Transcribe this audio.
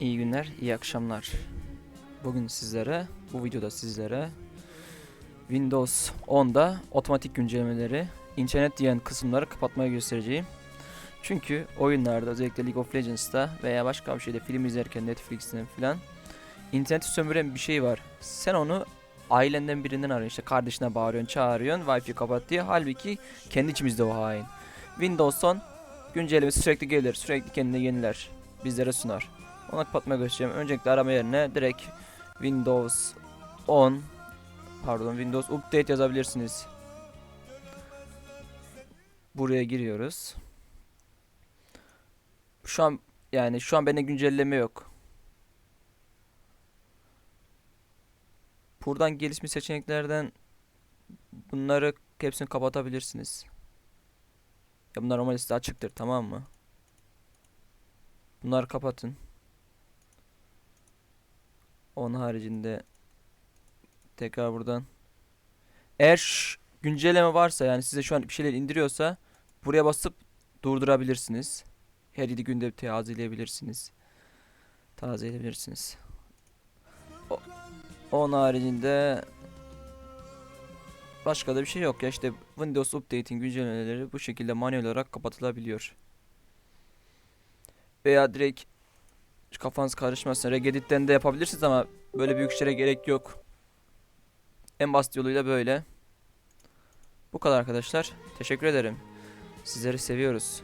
İyi günler, iyi akşamlar. Bugün sizlere, bu videoda sizlere Windows 10'da otomatik güncellemeleri, internet diyen kısımları kapatmayı göstereceğim. Çünkü oyunlarda özellikle League of Legends'ta veya başka bir şeyde film izlerken Netflix'ten filan interneti sömüren bir şey var. Sen onu ailenden birinden arıyorsun işte kardeşine bağırıyorsun çağırıyorsun Wi-Fi kapat diye halbuki kendi içimizde o hain. Windows 10 güncellemesi sürekli gelir sürekli kendine yeniler bizlere sunar. Ona kapatmaya göstereceğim. Öncelikle arama yerine direkt Windows 10 pardon Windows Update yazabilirsiniz. Buraya giriyoruz. Şu an yani şu an bende güncelleme yok. Buradan gelişmiş seçeneklerden bunları hepsini kapatabilirsiniz. Ya bunlar normal liste açıktır tamam mı? Bunları kapatın. Onun haricinde tekrar buradan eğer güncelleme varsa yani size şu an bir şeyler indiriyorsa buraya basıp durdurabilirsiniz. Her 7 günde tazeleyebilirsiniz. Tazeleyebilirsiniz. O- Onun haricinde başka da bir şey yok ya işte Windows Update'in güncellemeleri bu şekilde manuel olarak kapatılabiliyor. Veya direkt kafanız karışmasın. Regedit'ten de yapabilirsiniz ama böyle büyük işlere gerek yok. En basit yoluyla böyle. Bu kadar arkadaşlar. Teşekkür ederim. Sizleri seviyoruz.